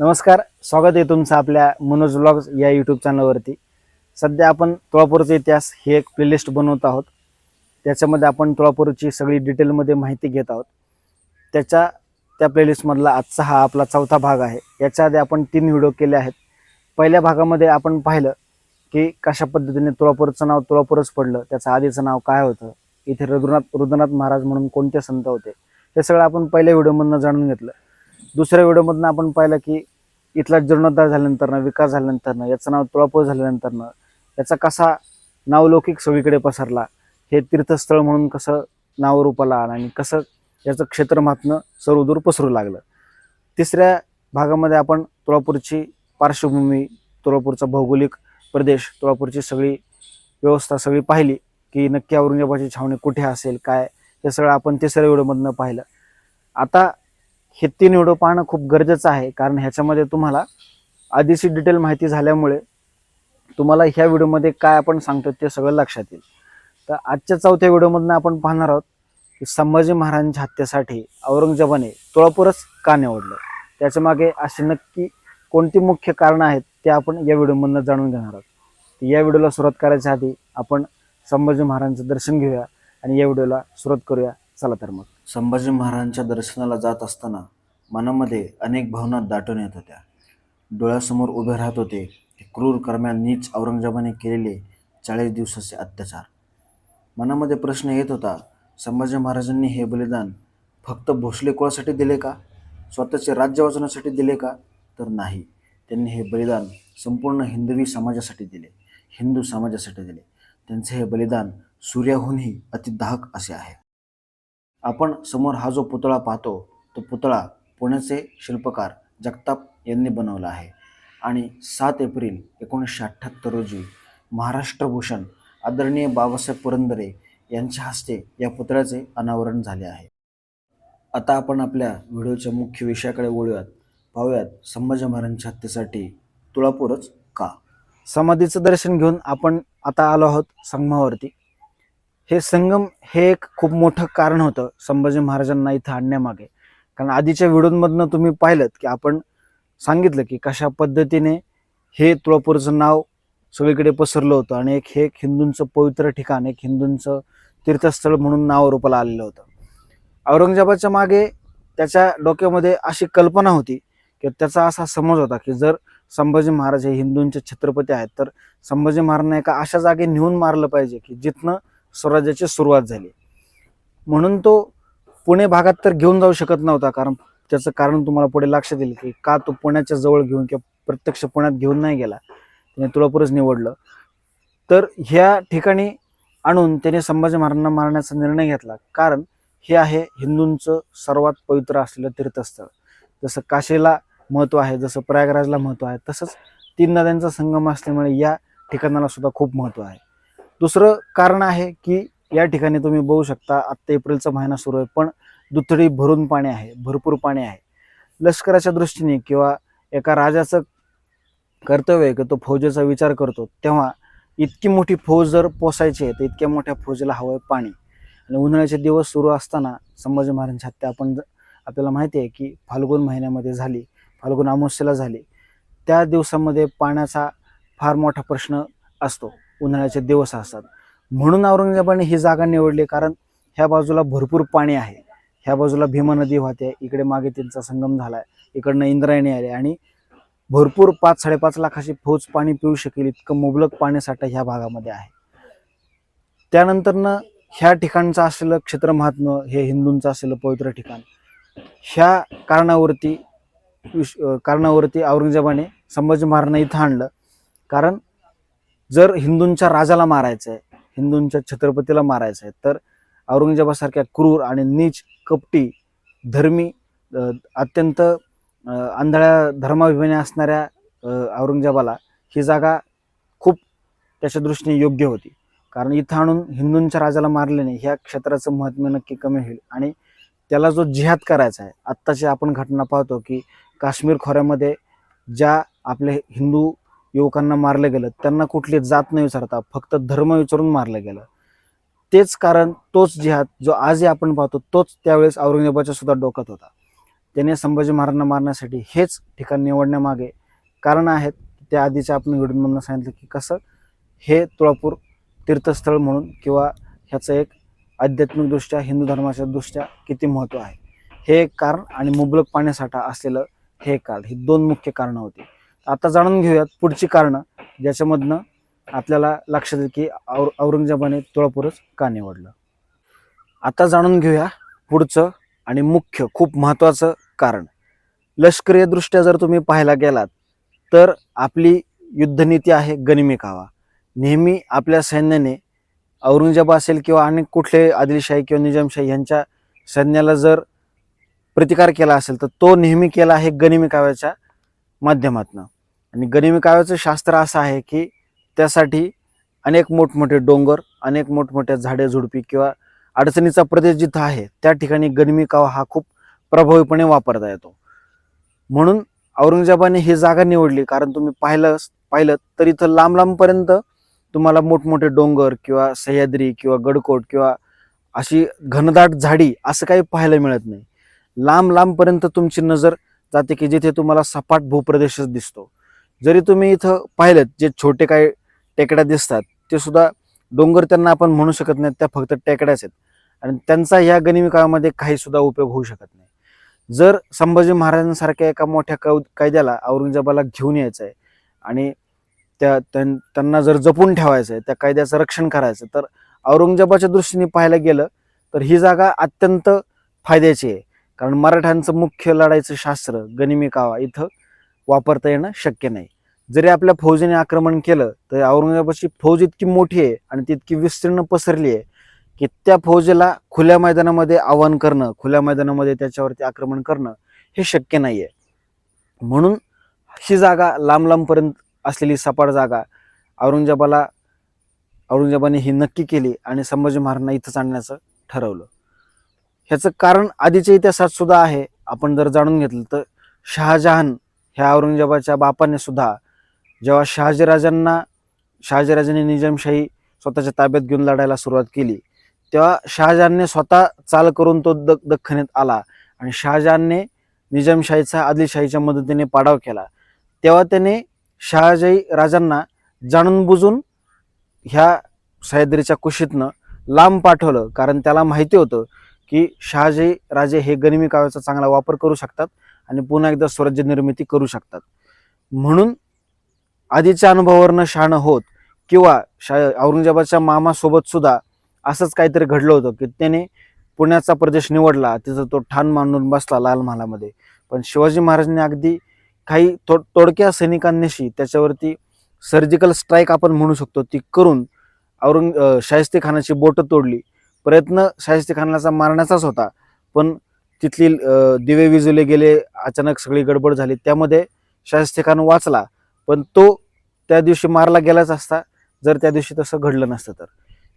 नमस्कार स्वागत आहे तुमचं आपल्या मनोज व्लॉग्स या यूट्यूब चॅनलवरती सध्या आपण तुळापूरचा इतिहास हे एक प्लेलिस्ट बनवत आहोत. त्याच्यामध्ये आपण तुळापूरची सगळी डिटेलमध्ये माहिती घेत आहोत. त्याच्या त्या प्लेलिस्टमधला आजचा हा आपला चौथा भाग आहे. याच्या आधी आपण तीन व्हिडिओ केले आहेत. पहिल्या भागामध्ये आपण पाहिलं की कशा पद्धतीने तुळापूरचं नाव तुळापूरच पडलं त्याचं आधीचं नाव काय होतं इथे रुद्रनाथ रुद्रनाथ महाराज म्हणून कोणते संत होते हे सगळं आपण पहिल्या व्हिडिओमधनं जाणून घेतलं. दुसऱ्या व्हिडिओमधनं आपण पाहिलं की इथला जीर्णोद्धार झाल्यानंतरनं विकास झाल्यानंतरनं याचं नाव तुळापूर झाल्यानंतरनं याचा कसा नावलौकिक सगळीकडे पसरला हे तीर्थस्थळ म्हणून कसं नाव रूपाला आलं आणि कसं याचं क्षेत्र महात्म्य सर्वदूर पसरू लागलं. तिसऱ्या भागामध्ये आपण तुळापूरची पार्श्वभूमी तुळापूरचा भौगोलिक प्रदेश तुळापूरची सगळी व्यवस्था सगळी पाहिली की नक्की औरंगाबादची छावणी कुठे असेल काय हे सगळं आपण तिसऱ्या व्हिडिओमधनं पाहिलं. आता हे तीन व्हिडिओ पाहणं खूप गरजेचं आहे कारण ह्याच्यामध्ये तुम्हाला आधीची डिटेल माहिती झाल्यामुळे तुम्हाला ह्या व्हिडिओमध्ये काय आपण सांगतो ते सगळं लक्षात येईल. तर आजच्या चौथ्या व्हिडिओमधनं आपण पाहणार आहोत की संभाजी महाराजांच्या हत्येसाठी औरंगजेबाने तुळापूरच का निवडलं? त्याच्यामागे अशी नक्की कोणती मुख्य कारणं आहेत ते आपण या व्हिडिओमधनं जाणून घेणार आहोत. तर या व्हिडिओला सुरुवात करायच्या आधी आपण संभाजी महाराजांचं दर्शन घेऊया आणि या व्हिडिओला सुरुवात करूया. चला तर मग. संभाजी महाराजांच्या दर्शनाला जात असताना मनामध्ये अनेक भावना दाटून येत होत्या. डोळ्यासमोर उभे राहत होते क्रूर कर्म्या नीच औरंगजेबाने केलेले चाळीस दिवसाचे अत्याचार. मनामध्ये प्रश्न येत होता संभाजी महाराजांनी हे बलिदान फक्त भोसले कुळासाठी दिले का? स्वतःचे राज्य वाचवण्यासाठी दिले का? तर नाही. त्यांनी हे बलिदान संपूर्ण हिंदवी समाजासाठी दिले. हिंदू समाजासाठी दिले. त्यांचे हे बलिदान सूर्याहूनही अतिदाहक असे आहे. आपण समोर हा जो पुतळा पाहतो तो पुतळा पुण्याचे शिल्पकार जगताप यांनी बनवला आहे. आणि सात एप्रिल एकोणीसशे अठ्ठ्याहत्तर रोजी महाराष्ट्रभूषण आदरणीय बाबासाहेब पुरंदरे यांच्या हस्ते या पुतळ्याचे अनावरण झाले आहे. आता आपण आपल्या व्हिडिओच्या मुख्य विषयाकडे वळूयात. पाहूयात संभाजी महाराजांच्या हत्येसाठी तुळापूरच का? समाधीचं दर्शन घेऊन आपण आता आलो आहोत संगमावरती. हे संगम हे एक खूप मोठं कारण होतं संभाजी महाराजांना इथं आणण्यामागे. कारण आधीच्या व्हिडिओमधनं तुम्ही पाहिलं की आपण सांगितलं की कशा पद्धतीने हे तुळापूरचं नाव सगळीकडे पसरलं होतं आणि एक हे एक हिंदूंचं पवित्र ठिकाण एक हिंदूंचं तीर्थस्थळ म्हणून नाव रूपाला आलेलं होतं. औरंगजेबाच्या मागे त्याच्या डोक्यामध्ये अशी कल्पना होती की त्याचा असा समज होता की जर संभाजी महाराज हे हिंदूंचे छत्रपती आहेत तर संभाजी महाराजांना एका अशा जागे नेऊन मारलं पाहिजे की जिथनं स्वराज्याची सुरुवात झाली. म्हणून तो पुणे भागात तर घेऊन जाऊ शकत नव्हता कारण त्याचं कारण तुम्हाला पुढे लक्षात येईल की का तो पुण्याच्या जवळ घेऊन किंवा प्रत्यक्ष पुण्यात घेऊन नाही गेला. त्याने तुळापूरच निवडलं. तर ह्या ठिकाणी आणून त्याने संभाजी महाराजांना मारण्याचा निर्णय घेतला. कारण हे आहे हिंदूंचं सर्वात पवित्र असलेलं तीर्थस्थळ. जसं काशीला महत्त्व आहे जसं प्रयागराजला महत्त्व आहे तसंच तीन नद्यांचा संगम असल्यामुळे या ठिकाणाला सुद्धा खूप महत्त्व आहे. दुसरं कारण आहे की या ठिकाणी तुम्ही बघू शकता आत्ता एप्रिलचा महिना सुरू आहे पण दुथडी भरून पाणी आहे भरपूर पाणी आहे. लष्कराच्या दृष्टीने किंवा एका राजाचं कर्तव्य आहे की तो फौजेचा विचार करतो तेव्हा इतकी मोठी फौज जर पोसायची आहे तर इतक्या मोठ्या फौजेला हवं आहे पाणी. आणि उन्हाळ्याचे दिवस सुरू असताना संभाजी महाराजांची हत्या आपण आपल्याला माहिती आहे की फाल्गुन महिन्यामध्ये झाली फाल्गुन अमावस्येला झाली. त्या दिवसामध्ये पाण्याचा फार मोठा प्रश्न असतो. उन्हाळ्याचे दिवस असतात. म्हणून औरंगजेबाने ही जागा निवडली कारण ह्या बाजूला भरपूर पाणी आहे. ह्या बाजूला भीमा नदी वाहते इकडे मागे त्यांचा संगम झालाय इकडनं इंद्रायणी आले आणि भरपूर पाच साडेपाच लाखाची फौज पाणी पिऊ शकेल इतकं मुबलक पाण्यासाठा ह्या भागामध्ये आहे. त्यानंतरनं ह्या ठिकाणचं असलेलं क्षेत्र महात्म हे हिंदूंचं असलेलं पवित्र ठिकाण ह्या कारणावरती विश कारणावरती औरंगजेबाने संभाजी महाराजांना इथं आणलं. कारण जर हिंदूंच्या राजाला मारायचं आहे हिंदूंच्या छत्रपतीला मारायचं आहे तर औरंगजेबासारख्या क्रूर आणि नीच कपटी धर्मी अत्यंत आंधळ्या धर्माभिमानी असणाऱ्या औरंगजेबाला ही जागा खूप त्याच्या दृष्टीने योग्य होती. कारण इथं आणून हिंदूंच्या राजाला मारल्याने ह्या क्षेत्राचं महत्त्व नक्की कमी होईल. आणि त्याला जो जिहाद करायचा आहे आत्ताची आपण घटना पाहतो की काश्मीर खोऱ्यामध्ये ज्या आपले हिंदू युवकांना मारलं गेलं त्यांना कुठली जात नाही विचारता फक्त धर्म विचारून मारलं गेलं. तेच कारण तोच जिहाद जो आजही आपण पाहतो तोच त्यावेळेस औरंगजेबाच्या सुद्धा डोक्यात होता. त्याने संभाजी महाराजांना मारण्यासाठी हेच ठिकाण निवडण्यामागे कारण आहेत. त्या आधीच्या आपण व्हिडिओमधून सांगितलं की कसं हे तुळापूर तीर्थस्थळ म्हणून किंवा ह्याचं एक आध्यात्मिकदृष्ट्या हिंदू धर्माच्या दृष्ट्या किती महत्त्व आहे. हे एक कारण आणि मुबलक पाण्यासाठा असलेलं हे एक कारण ही दोन मुख्य कारणं होती. आता जाणून घेऊयात पुढची कारणं ज्याच्यामधनं आपल्याला लक्षात येईल की और औरंगजेबाने तुळापूरच का निवडलं. आता जाणून घेऊया पुढचं आणि मुख्य खूप महत्त्वाचं कारण. लष्करीय दृष्ट्या जर तुम्ही पाहायला गेलात तर आपली युद्धनीती आहे गनिमी कावा नेहमी आपल्या सैन्याने औरंगजेब असेल किंवा अनेक कुठले आदिलशाही किंवा निजामशाही यांच्या सैन्याला जर प्रतिकार केला असेल तर तो नेहमी केला आहे गनिमी काव्याच्या माध्यमातून. आणि गनिमी काव्याचं शास्त्र असं आहे की त्यासाठी अनेक मोठमोठे डोंगर अनेक मोठमोठ्या झाडे झुडपी किंवा अडचणीचा प्रदेश जिथं आहे त्या ठिकाणी गनिमी काव हा खूप प्रभावीपणे वापरता येतो. म्हणून औरंगजेबाने ही जागा निवडली कारण तुम्ही पाहिलं पाहिलं तर इथं लांब लांबपर्यंत तुम्हाला मोठमोठे डोंगर किंवा सह्याद्री किंवा गडकोट किंवा अशी घनदाट झाडी असं काही पाहायला मिळत नाही. लांब लांबपर्यंत तुमची नजर जाते की जिथे तुम्हाला सपाट भूप्रदेशच दिसतो. जरी तुम्ही इथं पाहिलेत जे छोटे काही टेकड्या दिसतात ते सुद्धा डोंगर त्यांना आपण म्हणू शकत नाही त्या फक्त टेकड्याच आहेत. आणि त्यांचा ह्या गनिमी काळामध्ये काही सुद्धा उपयोग होऊ शकत नाही. जर संभाजी महाराजांसारख्या एका मोठ्या कौ कायद्याला औरंगजेबाला घेऊन यायचं आहे आणि त्या त्यां- त्यांना जर जपून ठेवायचं आहे त्या कायद्याचं रक्षण करायचं तर औरंगजेबाच्या दृष्टीने पाहायला गेलं तर ही जागा अत्यंत फायद्याची आहे. कारण मराठ्यांचं मुख्य लढाईचं शास्त्र गनिमी कावा इथं वापरता येणं शक्य नाही. जरी आपल्या फौजेने आक्रमण केलं तर औरंगजेबाची फौज इतकी मोठी आहे आणि ती इतकी विस्तीर्ण पसरली आहे की त्या फौजेला खुल्या मैदानामध्ये आव्हान करणं खुल्या मैदानामध्ये त्याच्यावरती आक्रमण करणं हे शक्य नाही आहे म्हणून ही जागा लांब लांबपर्यंत असलेली सपाट जागा औरंगजेबाला औरंगजेबाने ही नक्की केली आणि संभाजी महाराजांना इथंच आणण्याचं ठरवलं. ह्याचं कारण आधीच्या इतिहासात सुद्धा आहे. आपण जर जाणून घेतलं तर शहाजहान ह्या औरंगजेबाच्या बापाने सुद्धा जेव्हा शहाजीराजांना शहाजीराजांनी निजामशाही स्वतःच्या ताब्यात घेऊन लढायला सुरुवात केली तेव्हा शहाजहानने स्वतः चाल करून तो द दख्खनेत आला आणि शहाजहानने निजामशाहीचा आदिलशाहीच्या मदतीने पाडाव केला. तेव्हा त्याने शहाजाई राजांना जाणून बुजून ह्या सह्याद्रीच्या कुशीतनं लांब पाठवलं कारण त्याला माहिती होतं की शहाजी राजे हे गनिमी काव्याचा चांगला वापर करू शकतात आणि पुन्हा एकदा स्वराज्य निर्मिती करू शकतात. म्हणून आधीच्या अनुभवावरनं शहाणं होत किंवा शा औरंगजेबाच्या मामासोबत सुद्धा असंच काहीतरी घडलं होतं की त्याने पुण्याचा प्रदेश निवडला तिथं तो ठाण मांडून बसला लाल महालामध्ये. पण शिवाजी महाराजांनी अगदी काही तो तोडक्या सैनिकांनीशी त्याच्यावरती सर्जिकल स्ट्राईक आपण म्हणू शकतो ती करून औरंग अं, शाहिस्ते खानाची बोटं तोडली. प्रयत्न शाहिस्ते खानाचा मारण्याचाच होता. पण तिथली दिवे विजवले गेले अचानक सगळी गडबड झाली त्यामध्ये शाहिस्ते खान वाचला. पण तो त्या दिवशी मारला गेलाच असता जर त्या दिवशी तसं घडलं नसतं तर.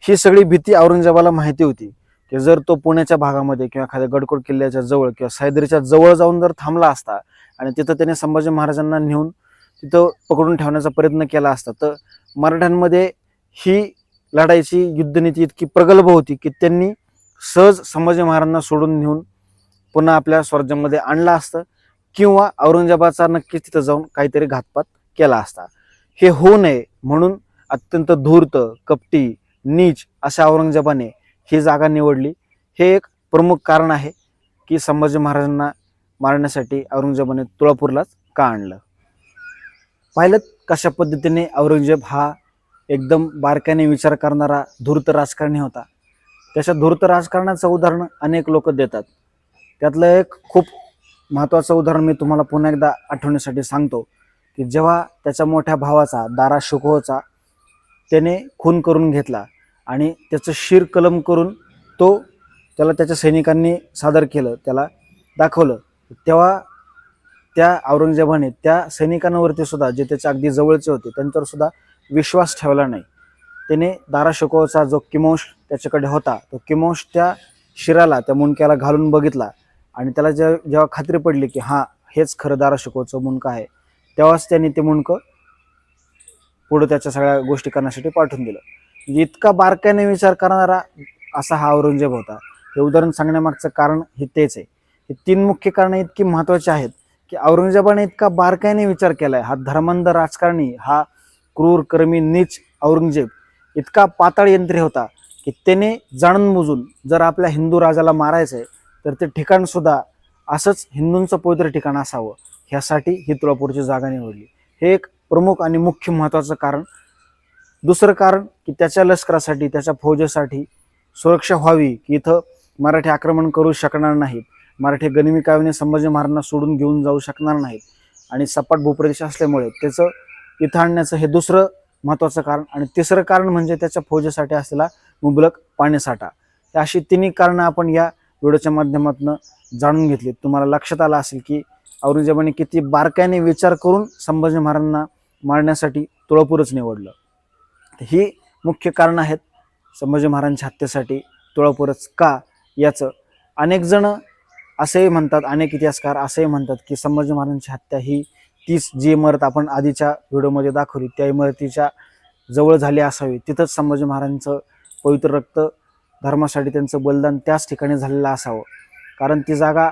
ही सगळी भीती औरंगजेबाला माहिती होती की जर तो पुण्याच्या भागामध्ये किंवा एखाद्या गडकोट किल्ल्याच्या जवळ किंवा सह्याद्रीच्या जवळ जाऊन जर थांबला असता आणि तिथं त्याने संभाजी महाराजांना नेऊन तिथं पकडून ठेवण्याचा प्रयत्न केला असता तर मराठ्यांमध्ये ही लढाईची युद्धनीती इतकी प्रगल्भ होती की त्यांनी सहज संभाजी महाराजांना सोडून नेऊन पुन्हा आपल्या स्वराज्यामध्ये आणलं असतं किंवा औरंगजेबाचा नक्कीच तिथं जाऊन काहीतरी घातपात केला असता. हे होऊ नये म्हणून अत्यंत धूर्त कपटी नीच अशा औरंगजेबाने ही जागा निवडली. हे एक प्रमुख कारण आहे की संभाजी महाराजांना मारण्यासाठी औरंगजेबाने तुळापूरलाच का आणलं? पाहिलं कशा पद्धतीने औरंगजेब हा एकदम बारकाने विचार करणारा धूर्त राजकारणी होता. त्याच्या धूर्त राजकारणाचं उदाहरण अनेक लोक देतात. त्यातलं एक खूप महत्त्वाचं उदाहरण मी तुम्हाला पुन्हा एकदा आठवण्यासाठी सांगतो की जेव्हा त्याच्या मोठ्या भावाचा दारा शुकोचा त्याने खून करून घेतला आणि त्याचं शिर कलम करून तो त्याला त्याच्या सैनिकांनी सादर केलं त्याला दाखवलं तेव्हा त्या औरंगजेबाने त्या सैनिकांवरती सुद्धा जे त्याच्या अगदी जवळचे होते त्यांच्यावर सुद्धा विश्वास ठेवला नाही. त्याने दाराशिकोचा जो किमोश त्याच्याकडे होता तो किमोश त्या शिराला त्या मुंडक्याला घालून बघितला आणि त्याला जे जेव्हा खात्री पडली की हां हेच खरं दाराशिकोचं मुंडकं आहे तेव्हाच त्यांनी ते मुंडकं पुढं त्याच्या सगळ्या गोष्टी करण्यासाठी पाठवून दिलं. म्हणजे इतका बारकाईने विचार करणारा असा हा औरंगजेब होता. हे उदाहरण सांगण्यामागचं कारण हे तेच आहे. हे तीन मुख्य कारणं इतकी महत्वाची आहेत की औरंगजेबाने इतका बारकाईने विचार केलाय. हा धर्मांध राजकारणी हा क्रूर कर्मी नीच औरंगजेब. इतका पाताळ यंत्री होता की त्याने जाणून बुजून जर आपल्या हिंदू राजाला मारायचं आहे तर ते ठिकाणसुद्धा असंच हिंदूंचं पवित्र ठिकाण असावं. ह्यासाठी ही तुळापूरची जागा निवडली. हे एक प्रमुख आणि मुख्य महत्त्वाचं कारण. दुसरं कारण की त्याच्या लष्करासाठी त्याच्या फौजेसाठी सुरक्षा व्हावी की इथं मराठी आक्रमण करू शकणार नाहीत. मराठी गनिमिकाविने संभाजी महाराजांना सोडून घेऊन जाऊ शकणार नाहीत. आणि सपाट भूप्रदेश असल्यामुळे त्याचं इथं आणण्याचं हे दुसरं महत्त्वाचं कारण आणि तिसरं कारण म्हणजे त्याच्या फौजेसाठी असलेला मुबलक पाणीसाठा. ही अशी तिन्ही कारणं आपण या व्हिडिओच्या माध्यमातून जाणून घेतली. तुम्हाला लक्षात आलं असेल की औरंगजेबाने किती बारकाईने विचार करून संभाजी महाराजांना मारण्यासाठी तुळापूरच निवडलं. तर ही मुख्य कारणं आहेत संभाजी महाराजांच्या हत्येसाठी तुळापूरच का याचं. अनेक जण असेही म्हणतात अनेक इतिहासकार असेही म्हणतात की संभाजी महाराजांची हत्या ही तीच जी इमारत आपण आधीच्या व्हिडिओमध्ये दाखवली त्या इमारतीच्या जवळ झाली असावी. तिथंच संभाजी महाराजांचं पवित्र रक्त धर्मासाठी त्यांचं बलिदान त्याच ठिकाणी झालेलं असावं. कारण ती जागा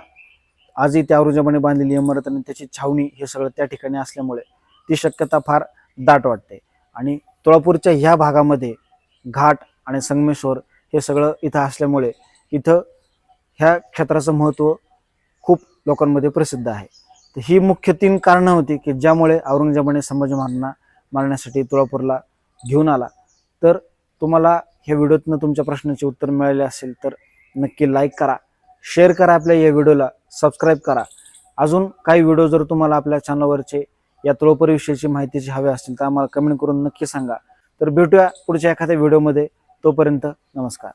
आजही त्या औरंगजेबाने बांधलेली इमारत आणि त्याची छावणी हे सगळं त्या ठिकाणी असल्यामुळे ती शक्यता फार दाट वाटते. आणि तुळापूरच्या ह्या भागामध्ये घाट आणि संगमेश्वर हे सगळं इथं असल्यामुळे इथं ह्या क्षेत्राचं महत्त्व खूप लोकांमध्ये प्रसिद्ध आहे. तर ही मुख्य तीन कारणं होती की ज्यामुळे औरंगजेबाने संभाजी महाराजांना मारण्यासाठी तुळापूरला घेऊन आला. तर तुम्हाला ह्या व्हिडिओतनं तुमच्या प्रश्नाचे उत्तर मिळाले असेल तर नक्की लाईक करा शेअर करा आपल्या या व्हिडिओला सबस्क्राईब करा. अजून काही व्हिडिओ जर तुम्हाला आपल्या चॅनलवरचे या तुळोपरीविषयीची माहितीची हवी असतील तर आम्हाला कमेंट करून नक्की सांगा. तर भेटूया पुढच्या एखाद्या व्हिडिओमध्ये. तोपर्यंत नमस्कार.